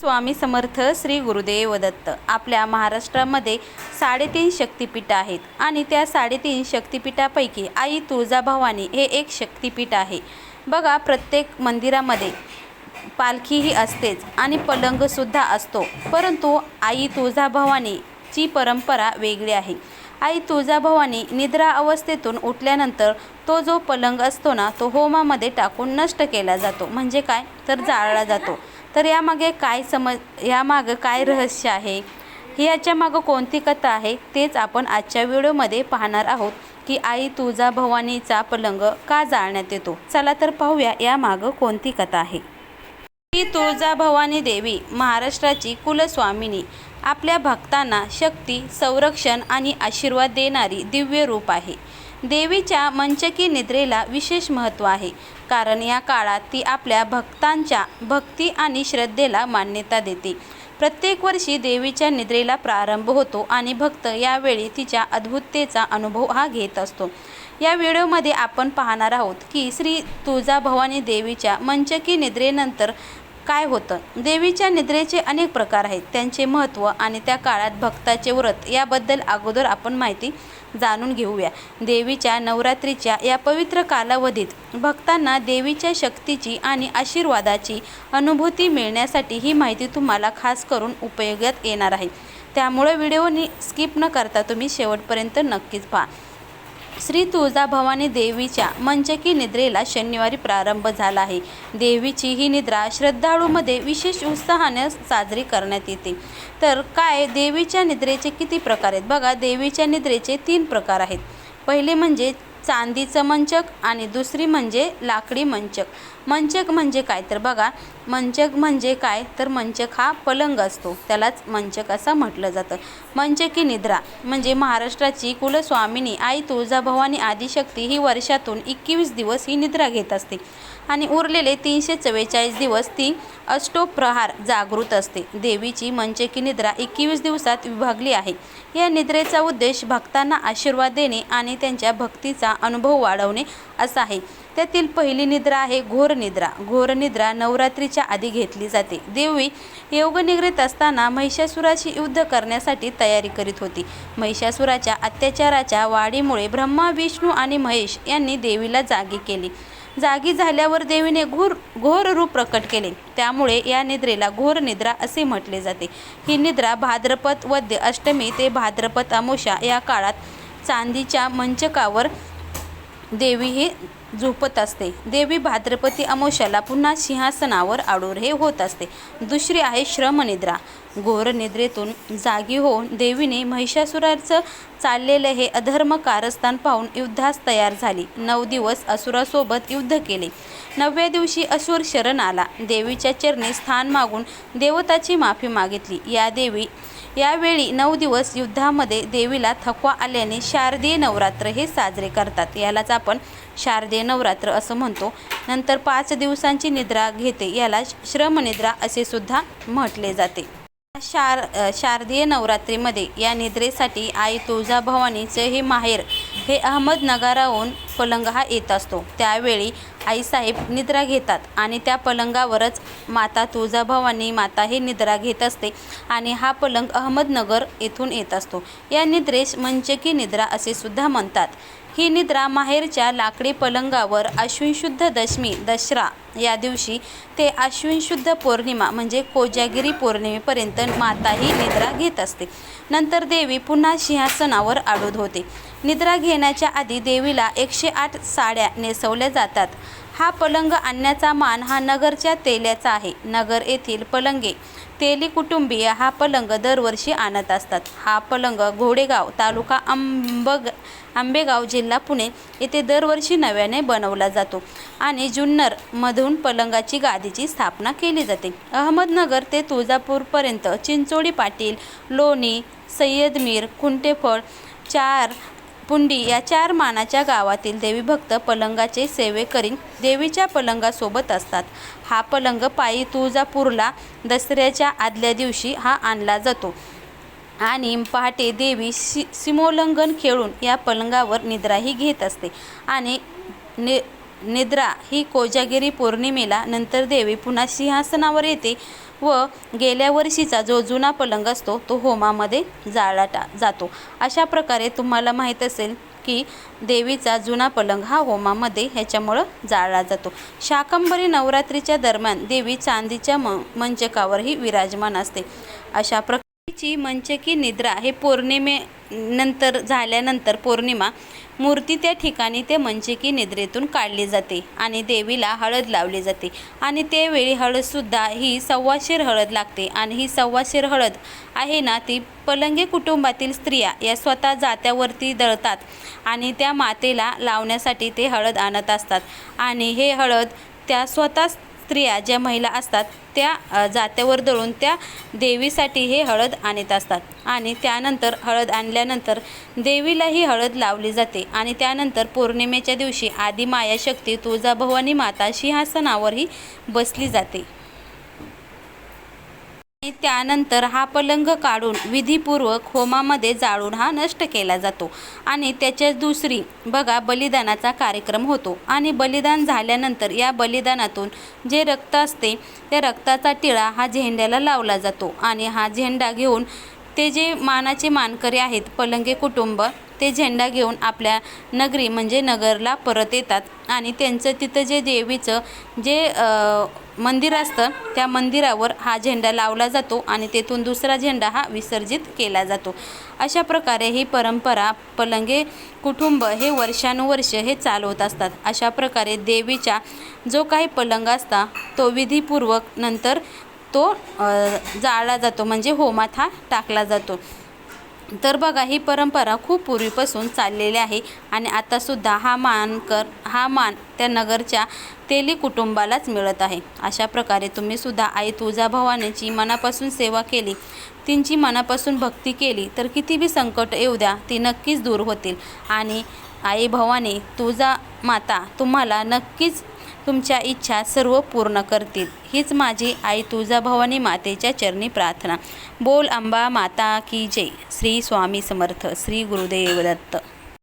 स्वामी समर्थ श्री गुरुदेव दत्त. आपल्या महाराष्ट्रामध्ये साडेतीन शक्तिपीठ आहेत आणि त्या साडेतीन शक्तिपीठापैकी आई तुळजाभवानी हे एक शक्तिपीठ आहे. बघा प्रत्येक मंदिरामध्ये पालखीही असतेच आणि पलंगसुद्धा असतो. परंतु आई तुळजाभवानीची परंपरा वेगळी आहे. आई तुळजाभवानी निद्रा अवस्थेतून उठल्यानंतर तो जो पलंग असतो ना तो होमामध्ये टाकून नष्ट केला जातो. म्हणजे काय? तर जाळला जातो. तर यामागे काय समज यामागं काय रहस्य आहे? याच्यामागं कोणती कथा आहे? तेच आपण आजच्या व्हिडिओमध्ये पाहणार आहोत. की आई तुळजाभवानीचा पलंग का जाळण्यात येतो? चला तर पाहूया यामागं कोणती कथा आहे. ही तुळजाभवानी देवी महाराष्ट्राची कुलस्वामिनी आपल्या भक्तांना शक्ती संरक्षण आणि आशीर्वाद देणारी दिव्य रूप आहे. देवीच्या मंचकी निद्रेला विशेष महत्त्व आहे. कारण या काळात ती आपल्या भक्तांच्या भक्ती आणि श्रद्धेला मान्यता देते. प्रत्येक वर्षी देवीच्या निद्रेला प्रारंभ होतो आणि भक्त यावेळी तिच्या अद्भुततेचा अनुभव हा घेत असतो. या व्हिडिओमध्ये आपण पाहणार आहोत की श्री तुळजाभवानी देवीच्या मंचकी निद्रेनंतर काय होतं? देवीच्या निद्रेचे अनेक प्रकार आहेत. त्यांचे महत्त्व आणि त्या काळात भक्ताचे व्रत याबद्दल अगोदर आपण माहिती जाणून घेऊया. देवीच्या नवरात्रीच्या या पवित्र कालावधीत भक्तांना देवीच्या शक्तीची आणि आशीर्वादाची अनुभूती मिळण्यासाठी ही माहिती तुम्हाला खास करून उपयोगात येणार आहे. त्यामुळे व्हिडिओनी स्किप न करता तुम्ही शेवटपर्यंत नक्कीच पहा. श्री तुळजाभवानी देवीच्या मंचकी निद्रेला शनिवारी प्रारंभ झाला आहे. देवीची ही निद्रा श्रद्धाळूमध्ये विशेष उत्साहाने साजरी करण्यात येते. तर काय देवीच्या निद्रेचे किती प्रकार आहेत? बघा देवीच्या निद्रेचे तीन प्रकार आहेत. पहिले म्हणजे चांदीचं मंचक आणि दुसरी म्हणजे लाकडी मंचक. मंचक म्हणजे काय? तर बघा मंचक म्हणजे काय? तर मंचक हा पलंग असतो. त्यालाच मंचक असं म्हटलं जातं. मंचकी निद्रा म्हणजे महाराष्ट्राची कुलस्वामिनी आई तुळजाभवानी आदिशक्ती ही वर्षातून एकवीस दिवस ही निद्रा घेत असते. आणि उरलेले तीनशे चव्वेचाळीस दिवस ती अष्टोप्रहार जागृत असते. देवीची मंचकी निद्रा एकवीस दिवसात विभागली आहे. या निद्रेचा उद्देश भक्तांना आशीर्वाद देणे आणि त्यांच्या भक्तीचा अनुभव वाढवणे असा आहे. त्यातील पहिली निद्रा आहे घोर निद्रा. घोर निद्रा नवरात्रीच्या आधी घेतली जाते. देवी योगनिद्रेत असताना महिषासुराशी युद्ध करण्यासाठी तयारी करीत होती. महिषासुराच्या अत्याचाराच्या वाढीमुळे ब्रह्मा विष्णू आणि महेश यांनी देवीला जागी केली. जागी झाल्यावर देवीने घोर घोर रूप प्रकट केले. त्यामुळे या निद्रेला घोर निद्रा असे म्हटले जाते. ही निद्रा भाद्रपद वद्य अष्टमी ते भाद्रपद अमोशा या काळात चांदीच्या मंचकावर देवी ही झोपत असते. देवी भाद्रपती अमोशाला पुन्हा सिंहासनावर आडोरे होत असते. दुसरी आहे श्रमनिद्रा. घोर निद्रेतून जागी होऊन देवीने महिषासुराचं चाललेलं हे अधर्म कारस्थान पाहून युद्धास तयार झाली. नऊ दिवस असुरासोबत युद्ध केले. नवव्या दिवशी असुर शरण आला. देवीच्या चरणी स्थान मागून देवताची माफी मागितली. या देवी यावेळी नऊ दिवस युद्धामध्ये देवीला थकवा आल्याने शारदीय नवरात्र हे साजरे करतात. यालाच आपण शारदीय नवरात्र असं म्हणतो. नंतर पाच दिवसांची निद्रा घेते. याला श्रमनिद्रा असे सुद्धा म्हटले जाते. शार शारदीय नवरात्रीमध्ये या निद्रेसाठी आई तुळजाभवानीचे हे माहेर हे अहमदनगराहून पलंग हा येत असतो. त्यावेळी आईसाहेब निद्रा घेतात आणि त्या पलंगावरच माता तुळजाभवानी माता हे निद्रा घेत असते आणि हा पलंग अहमदनगर येथून येत असतो. या निद्रेस मंचकी निद्रा असे सुद्धा म्हणतात. ही निद्रा माहेरच्या लाकडी पलंगावर अश्विन शुद्ध दशमी दसरा या दिवशी ते अश्विन शुद्ध पौर्णिमा म्हणजे कोजागिरी पौर्णिमेपर्यंत माता ही निद्रा घेत असते. नंतर देवी पुन्हा सिंहासनावर आडूद होते. निद्रा घेण्याच्या आधी देवीला एकशे आठ साड्या नेसवल्या जातात. हा पलंग आणण्याचा मान हा नगरच्या तेल्याचा आहे. नगर येथील पलंगे तेली कुटुंबीय हा पलंग दरवर्षी आणत असतात. हा पलंग घोडेगाव तालुका अंबग आंबेगाव जिल्हा पुणे येथे दरवर्षी नव्याने बनवला जातो आणि जुन्नरमधून पलंगाची गादीची स्थापना केली जाते. अहमदनगर ते तुळजापूरपर्यंत चिंचोळी पाटील लोणी सय्यदमीर खुंटेफळ चार पुंडी या चार मानाच्या गावातील देवीभक्त पलंगाचे सेवे करीन देवीच्या पलंगासोबत असतात. हा पलंग पायी तुळजापूरला दसऱ्याच्या आदल्या दिवशी हा आणला जातो. आणि पहाटे देवी सि सीमोल्लंघन खेळून या पलंगावर निद्राही घेत असते. आणि नि निद्रा ही कोजागिरी पौर्णिमेला नंतर देवी पुन्हा सिंहासनावर येते. व गेल्या वर्षीचा जो जुना पलंग असतो तो होमामध्ये जाळला टा जातो. अशा प्रकारे तुम्हाला माहीत असेल की देवीचा जुना पलंग हा होमामध्ये ह्याच्यामुळं जाळला जातो. शाकंभरी नवरात्रीच्या दरम्यान देवी चांदीच्या म मंचकावरही विराजमान असते. अशा प्र मूर्तीची मंचकी निद्रा हे पौर्णिमे नंतर झाल्यानंतर पौर्णिमा मूर्ती त्या ठिकाणी ते मंचकी निद्रेतून काढली जाते आणि देवीला हळद लावली जाते. आणि त्यावेळी हळदसुद्धा ही सव्वाशेर हळद लागते आणि ही सव्वाशेर हळद आहे ना ती पलंगे कुटुंबातील स्त्रिया या स्वतः जात्यावरती दळतात आणि त्या मातेला लावण्यासाठी ते हळद आणत असतात. आणि हे हळद त्या स्वतःच स्त्रिया ज्या महिला असतात त्या जात्यावर दळून त्या देवीसाठी हे हळद आणत असतात. आणि त्यानंतर हळद आणल्यानंतर देवीला ही हळद लावली जाते. आणि त्यानंतर पौर्णिमेच्या दिवशी आदिमाया शक्ती तुळजाभवानी माता सिंहासनावरही बसली जाते. आणि त्यानंतर हा पलंग काढून विधीपूर्वक होमामध्ये जाळून हा नष्ट केला जातो. आणि त्याच्या दुसरी बघा बलिदानाचा कार्यक्रम होतो. आणि बलिदान झाल्यानंतर या बलिदानातून जे रक्त असते त्या रक्ताचा टिळा हा झेंड्याला लावला जातो. आणि हा झेंडा घेऊन ते जे मानाचे मानकरी आहेत पलंगे कुटुंब ते झेंडा घेऊन आपल्या नगरी म्हणजे नगरला परत येतात. आणि त्यांचं तिथं जे देवीचं जे मंदिर असतं त्या मंदिरावर हा झेंडा लावला जातो आणि तेथून दुसरा झेंडा हा विसर्जित केला जातो. अशा प्रकारे ही परंपरा पलंगे कुटुंब हे वर्षानुवर्ष हे चालवत असतात. अशा प्रकारे देवीच्या जो काही पलंग असता तो विधीपूर्वक नंतर तो जाळला जातो. म्हणजे होमात हा टाकला जातो. तर बघा ही परंपरा खूप पूर्वीपासून चाललेली आहे आणि आतासुद्धा हा मानकर हा मान त्या नगरच्या तेली कुटुंबालाच मिळत आहे. अशा प्रकारे तुम्हीसुद्धा आई तुळजाभवानीची मनापासून सेवा केली तिची मनापासून भक्ती केली तर किती बी संकट येऊ द्या ती नक्कीच दूर होतील. आणि आई भवानी तुळजा माता तुम्हाला नक्कीच तुमच्या इच्छा सर्व पूर्ण करतील. हीच माझी आई तुळजाभवानी मातेच्या चरणी प्रार्थना. बोल अंबा माता की जय. श्री स्वामी समर्थ. श्री गुरुदेव दत्त.